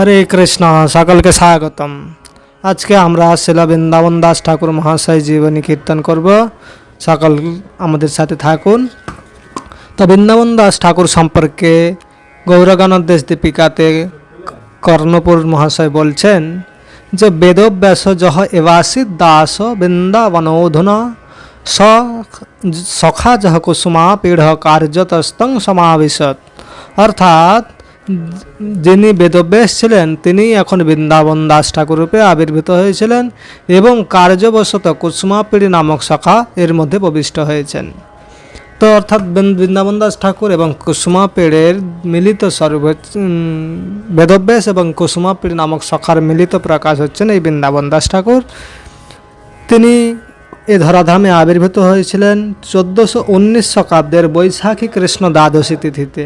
হরে কৃষ্ণ, সকলকে স্বাগতম। আজকে আমরা শিলা বৃন্দাবন দাস ঠাকুর মহাশয় জীবনী কীর্তন করব। সকল আমাদের সাথে থাকুন। তো বৃন্দাবন দাস ঠাকুর সম্পর্কে গৌরগানন্দেশ দীপিকাতে কর্ণপুর মহাশয় বলছেন যে, বেদব্যাস জহ এবাসিত দাস বৃন্দাবনোধুনা স সখা জহ কুসুমা পীড় কার্যতস্তং সমাবিশত। অর্থাৎ যিনি বেদব্যাস ছিলেন, তিনি এখন বৃন্দাবন দাস ঠাকুর রূপে আবির্ভূত হয়েছিলেন এবং কার্যবশত কুসুমাপিড়ি নামক শাখা এর মধ্যে প্রবিষ্ট হয়েছেন। তো অর্থাৎ বৃন্দাবন দাস ঠাকুর এবং কুসুমা পেড়ের মিলিত স্বরূপ বেদব্যাস এবং কুসুমা নামক শাখার মিলিত প্রকাশ হচ্ছেন এই বৃন্দাবন দাস ঠাকুর। তিনি এ ধরাধামে আবির্ভূত হয়েছিলেন চোদ্দোশো উনিশ শতাব্দের বৈশাখী কৃষ্ণ দ্বাদশী তিথিতে।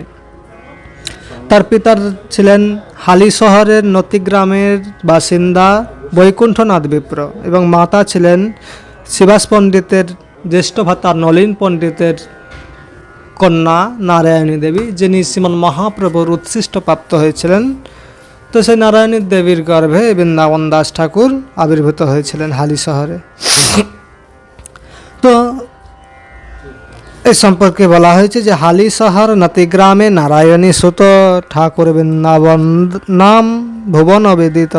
তার পিতার ছিলেন হালি শহরের নতিগ্রামের বাসিন্দা বৈকুণ্ঠনাথ বিপ্র এবং মাতা ছিলেন শিবাস পণ্ডিতের জ্যেষ্ঠ ভাতা নলিন পণ্ডিতের কন্যা নারায়ণী দেবী, যিনি শ্রীমন মহাপ্রভুর উৎসৃষ্ট প্রাপ্ত হয়েছিলেন। তো সেই নারায়ণী দেবীর গর্ভে বৃন্দাবন দাস ঠাকুর আবির্ভূত হয়েছিলেন হালি শহরে। তো এই সম্পর্কে বলা হয়েছে যে হালি শহর নতিগ্রামে নারায়ণী সুত, ঠাকুর বৃন্দাবন নাম ভুবন বেদিত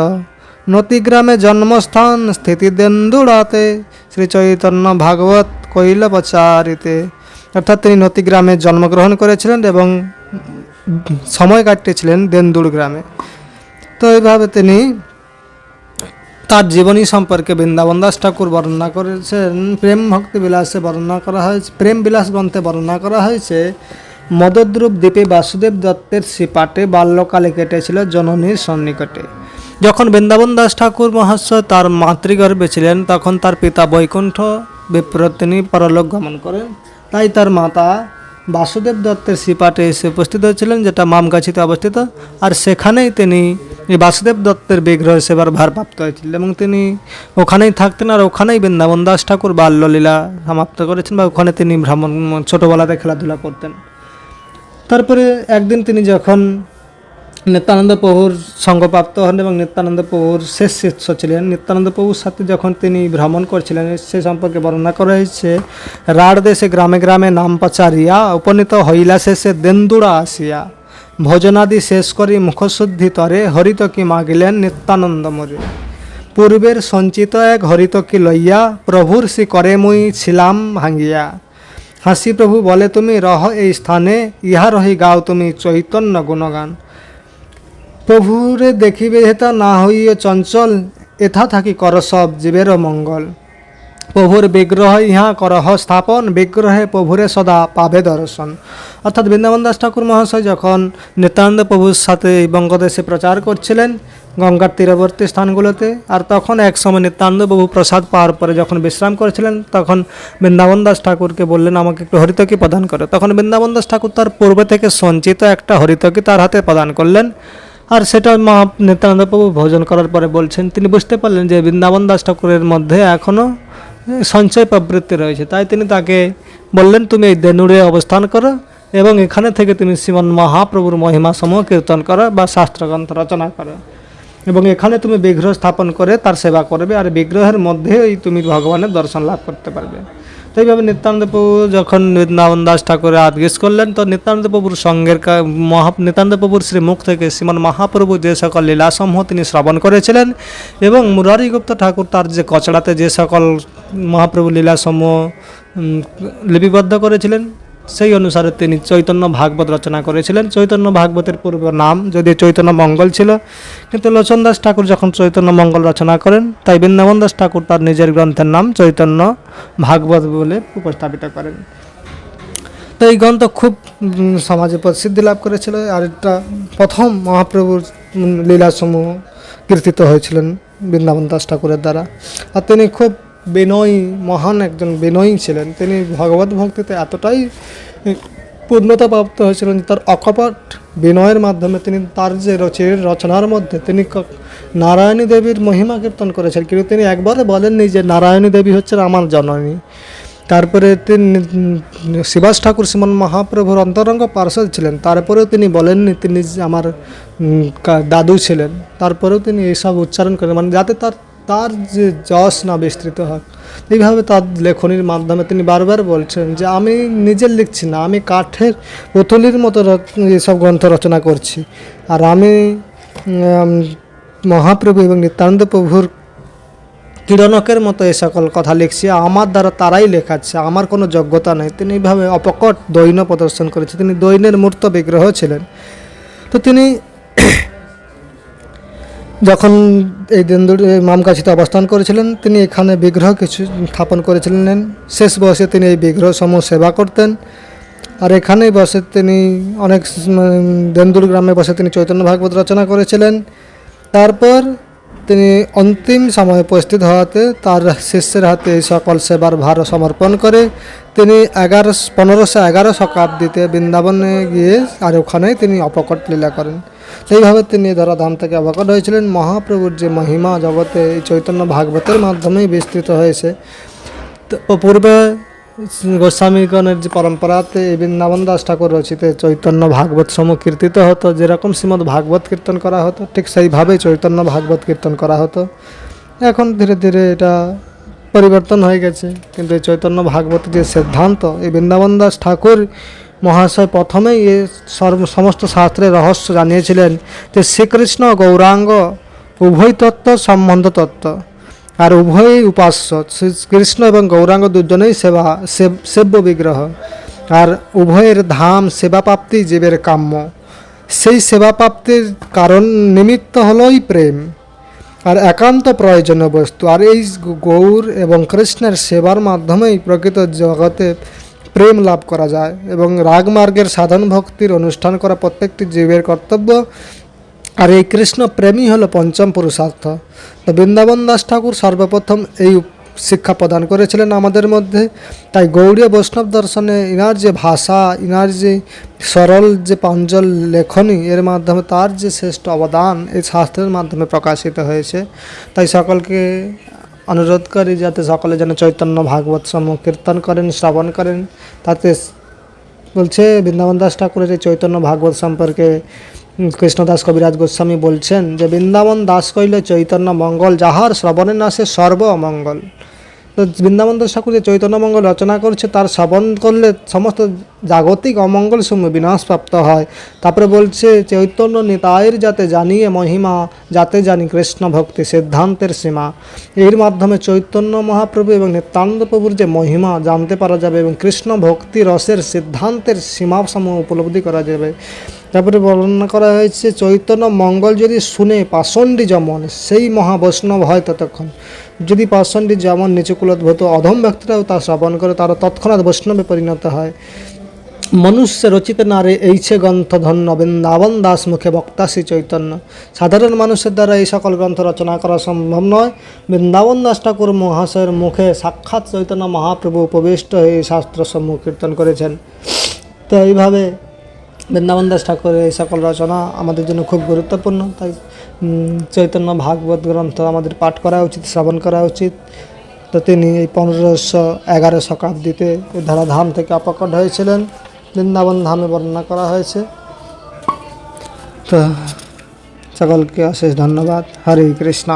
নতিগ্রামে জন্মস্থান স্থিতি দেন্দুড়াতে, শ্রী চৈতন্য ভাগবত কৈল পচারিতে অর্থাৎ তিনি নতিগ্রামে জন্মগ্রহণ করেছিলেন এবং সময় কাটিয়েছিলেন দেন্দুড় গ্রামে। তো এইভাবে তিনি তার জীবনী সম্পর্কে বৃন্দাবন দাস ঠাকুর বর্ণনা করেছেন, প্রেম ভক্তি বিলাসে বর্ণনা করা হয়েছে, প্রেম বিলাস গ্রন্থে বর্ণনা করা হয়েছে, মদদ্রূপ দ্বীপে বাসুদেব দত্তের সিপাটে বাল্যকালে কেটেছিল জননীর সন্নিকটে। যখন বৃন্দাবন দাস ঠাকুর মহাশয় তার মাতৃগর্ভে ছিলেন, তখন তার পিতা বৈকুণ্ঠ বিপ্র তিনি পরলোক গমন করেন। তাই তার মাতা বাসুদেব দত্তের সিপাটে এসে উপস্থিত হয়েছিলেন, যেটা মামগাছিতে অবস্থিত। আর সেখানেই তিনি বাসুদেব দত্তের বিগ্রহ সেবার ভারপ্রাপ্ত হয়েছিলেন এবং তিনি ওখানেই থাকতেন আর ওখানেই বৃন্দাবন দাস ঠাকুর বাল্যলীলা সমাপ্ত করেছেন বা ওখানে তিনি ভ্রমণ, ছোটোবেলাতে খেলাধুলা করতেন। তারপরে একদিন তিনি যখন নিত্যানন্দ প্রভুর সঙ্গপ্রাপ্ত হন এবং নিত্যানন্দ প্রভুর শেষ শিষ্য ছিলেন, নিত্যানন্দ প্রভুর সাথে যখন তিনি ভ্রমণ করছিলেন, সে সম্পর্কে বর্ণনা করা হয়েছে, রাঢ় দেশে গ্রামে গ্রামে নাম পাচারিয়া, উপনীত হইলা শেষে দেন্দুড়া আসিয়া। ভোজনাদি শেষ করি মুখশুদ্ধি তরে হরিত কি মাগিলেন নিত্যানন্দ মরে পূর্বের সঞ্চিত এক হরিতকি লইয়া প্রভুর শ্রী করে মুই ছিলাম ভাঙ্গিয়া হাসি প্রভু বলে, তুমি রহ এই স্থানে, ইহা রহি গাও তুমি চৈতন্য গুণগান। প্রভুরে দেখিবে হেতা না হইও চঞ্চল, এথা থাকি কর সব জীবের মঙ্গল। প্রভুর বিগ্রহ ইহা করহ স্থাপন, বিগ্রহে প্রভুরে সদা পাবে দর্শন। অর্থাৎ বৃন্দাবন দাস ঠাকুর মহাশয় যখন নিত্যানন্দ প্রভুর সাথে এই বঙ্গদেশে প্রচার করছিলেন গঙ্গার তীরবর্তী স্থানগুলোতে, আর তখন এক সময় নিত্যানন্দ প্রভু প্রসাদ পাওয়ার পরে যখন বিশ্রাম করেছিলেন, তখন বৃন্দাবন দাস ঠাকুরকে বললেন, আমাকে একটু হরিতকি প্রদান করে। তখন বৃন্দাবন দাস ঠাকুর তার পূর্বে থেকে সঞ্চিত একটা হরিতকি তার হাতে প্রদান করলেন। আর সেটা মহা নিত্যানন্দ প্রভু ভোজন করার পরে বলছেন, তিনি বুঝতে পারলেন যে বৃন্দাবন দাস ঠাকুরের মধ্যে এখনও সঞ্চয় প্রবৃত্তি রয়েছে। তাই তিনি তাকে বললেন, তুমি এই দেনুরে অবস্থান করো এবং এখানে থেকে তুমি শ্রীমন মহাপ্রভুর মহিমা সমূহ কীর্তন করো বা শাস্ত্রগ্রন্থ রচনা করো। এবং এখানে তুমি বিগ্রহ স্থাপন করে তার সেবা করবে আর বিগ্রহের মধ্যেই তুমি ভগবানের দর্শন লাভ করতে পারবে। তো এইভাবে প্রভু যখন বৃন্দাবন দাস ঠাকুরের আদেশ করলেন, তো নিত্যানন্দ প্রভুর সঙ্গের মহা, নিত্যানন্দ প্রভুর শ্রী মুখ থেকে শ্রীমান মহাপ্রভু যে সকল লীলাসমূহ তিনি শ্রবণ করেছিলেন এবং মুরারি গুপ্ত ঠাকুর তার যে কচড়াতে যে সকল মহাপ্রভু লীলাসমূহ লিপিবদ্ধ করেছিলেন। সেই অনুসারে তিনি চৈতন্য ভাগবত রচনা করেছিলেন। চৈতন্য ভাগবতের পূর্ব নাম যদি চৈতন্য মঙ্গল ছিল, কিন্তু লোচন দাস ঠাকুর যখন চৈতন্য মঙ্গল রচনা করেন, তাই বৃন্দাবন দাস ঠাকুর তার নিজের গ্রন্থের নাম চৈতন্য ভাগবত বলে উপস্থাপিত করেন। তো এই গ্রন্থ খুব সমাজে প্রসিদ্ধি লাভ করেছিল। আর এটা প্রথম মহাপ্রভুর লীলাসমূহ কীর্তিত হয়েছিলেন বৃন্দাবন দাস ঠাকুরের দ্বারা। আর তিনি খুব বিনয়ী, মহান একজন বিনয়ী ছিলেন। তিনি ভগবত ভক্তিতে এতটাই পূর্ণতা প্রাপ্ত হয়েছিলেন তার অকপট বিনয়ের মাধ্যমে তিনি তার যে রচির রচনার মধ্যে তিনি নারায়ণী দেবীর মহিমা কীর্তন করেছেন কিন্তু তিনি একবারে বলেননি যে নারায়ণী দেবী হচ্ছেন আমার জননী। তারপরে তিনি শিবাস ঠাকুর শ্রীমন মহাপ্রভুর অন্তরঙ্গ পার্ষদ ছিলেন। তারপরেও তিনি বলেননি তিনি আমার দাদু ছিলেন। তারপরেও তিনি এইসব উচ্চারণ করেন। মানে যাতে তার তার যে যশ না বিস্তৃত হয়। এইভাবে তার লেখনির মাধ্যমে তিনি বারবার বলছেন যে, আমি নিজে লিখছি না, আমি কাঠের পুতুলির মতো এইসব গ্রন্থ রচনা করছি। আর আমি মহাপ্রভু এবং নিত্যানন্দ প্রভুর কিরণকের মতো এ সকল কথা লিখছি। আমার দ্বারা তারাই লেখাচ্ছে, আমার কোনো যোগ্যতা নেই। তিনি এইভাবে অপকট দৈন্য প্রদর্শন করেছে। তিনি দৈন্যের মূর্ত বিগ্রহ ছিলেন। তো তিনি যখন এই দেন্দুর মামকাছিতে অবস্থান করেছিলেন, তিনি এখানে বিগ্রহ কিছু স্থাপন করেছিলেন। শেষ বয়সে তিনি এই বিগ্রহ সমূহ সেবা করতেন। আর এখানেই বসে তিনি অনেক দেন্দুর গ্রামে বসে তিনি চৈতন্য ভাগবত রচনা করেছিলেন। তারপর তিনি অন্তিম সময়ে উপস্থিত হওয়াতে তার শিষ্যের হাতে এই সকল সেবার ভার সমর্পণ করে তিনি এগারো, পনেরোশো এগারো শতাব্দীতে বৃন্দাবনে গিয়ে আর ওখানেই তিনি অপকট লীলা করেন। সেইভাবে তিনি ধরাধাম থেকে অবকট হয়েছিলেন। মহাপ্রভুর যে মহিমা জগতে এই চৈতন্য ভাগবতের মাধ্যমেই বিস্তৃত হয়েছে। পূর্বে গোস্বামীগণের যে পরম্পরাতে বৃন্দাবন দাস ঠাকুর রচিত চৈতন্য ভাগবত সমূহ কীর্তিত হতো, যেরকম শ্রীমদ ভাগবত কীর্তন করা হতো, ঠিক সেইভাবেই চৈতন্য ভাগবত কীর্তন করা হতো। এখন ধীরে ধীরে এটা পরিবর্তন হয়ে গেছে, কিন্তু এই চৈতন্য ভাগবত যে সিদ্ধান্ত, এই বৃন্দাবন দাস ঠাকুর মহাশয় প্রথমেই এ সমস্ত শাস্ত্রের রহস্য জানিয়েছিলেন যে শ্রীকৃষ্ণ গৌরাঙ্গ উভয় তত্ত্ব সম্বন্ধ তত্ত্ব আর উভয়ই উপাস্য শ্রীকৃষ্ণ এবং গৌরাঙ্গ দুজনেই সেবা সেব- সেব্য বিগ্রহ। আর উভয়ের ধাম সেবা প্রাপ্তি জীবের কাম্য। সেই সেবা প্রাপ্তির কারণ নিমিত্ত হলোই প্রেম। আর একান্ত প্রয়োজনীয় বস্তু। আর এই গৌর এবং কৃষ্ণের সেবার মাধ্যমেই প্রকৃত জগতে প্রেম লাভ করা যায় এবং রাগমার্গের সাধন ভক্তির অনুষ্ঠান করা প্রত্যেকটি জীবের কর্তব্য আর এই কৃষ্ণ প্রেমই হলো পঞ্চম পুরুষার্থ। তো বৃন্দাবন দাস ঠাকুর সর্বপ্রথম এই শিক্ষা প্রদান করেছিলেন আমাদের মধ্যে। তাই গৌড়ীয় বৈষ্ণব দর্শনে ইনার যে ভাষা, ইনার যে সরল যে পাঞ্জল লেখনী, এর মাধ্যমে তার যে শ্রেষ্ঠ অবদান এই শাস্ত্রের মাধ্যমে প্রকাশিত হয়েছে। তাই সকলকে অনুরোধ করি যাতে সকলে যেন চৈতন্য ভাগবত সমূহ কীর্তন করেন, শ্রবণ করেন। তাতে বলছে বৃন্দাবন দাস ঠাকুরের এই চৈতন্য ভাগবত সম্পর্কে কৃষ্ণদাস কবিরাজ গোস্বামী বলছেন যে, বৃন্দাবন দাস কইলে চৈতন্য মঙ্গল, যাহার শ্রবণে নাসে সর্ব অমঙ্গল। তো বৃন্দাবন দাস ঠাকুর যে চৈতন্য মঙ্গল রচনা করছে, তার শ্রবণ করলে সমস্ত জাগতিক অমঙ্গল সমূহ বিনাশপ্রাপ্ত হয়। তারপরে বলছে, চৈতন্য নিতায়ের যাতে জানিয়ে মহিমা, যাতে জানি কৃষ্ণ ভক্তি সিদ্ধান্তের সীমা। এর মাধ্যমে চৈতন্য মহাপ্রভু এবং নিত্যানন্দ প্রভুর যে মহিমা জানতে পারা যাবে এবং কৃষ্ণ ভক্তি রসের সিদ্ধান্তের সীমাসমূহ উপলব্ধি করা যাবে। তারপরে বর্ণনা করা হয়েছে, চৈতন্য মঙ্গল যদি শুনে পাষণ্ডী যেমন, সেই মহাবৈষ্ণব হয় ততক্ষণ। যদি পাষণ্ডী যেমন নিচুকুলোদ্ভূত অধম ব্যক্তিরাও তা শ্রবণ করে, তারা তৎক্ষণাৎ বৈষ্ণবে পরিণত হয়। মনুষ্য রচিত নারে এইছে গ্রন্থ ধন্য, বৃন্দাবন দাস মুখে বক্তা শ্রী চৈতন্য। সাধারণ মানুষের দ্বারা এই সকল গ্রন্থ রচনা করা সম্ভব নয়। বৃন্দাবন দাস ঠাকুর মহাশয়ের মুখে সাক্ষাৎ চৈতন্য মহাপ্রভু উপবিষ্ট হয়ে এই শাস্ত্র সমূহ কীর্তন করেছেন। তো এইভাবে বৃন্দাবন দাস ঠাকুরের এই সকল রচনা আমাদের জন্য খুব গুরুত্বপূর্ণ। তাই চৈতন্য ভাগবত গ্রন্থ আমাদের পাঠ করা উচিত, শ্রবণ করা উচিত। তো তিনি এই পনেরোশো এগারো শতাব্দীতে ধরাধাম থেকে অপকট হয়েছিলেন। বৃন্দাবন ধামে বর্ণনা করা হয়েছে। তো সকলকে অশেষ ধন্যবাদ। হরে কৃষ্ণ।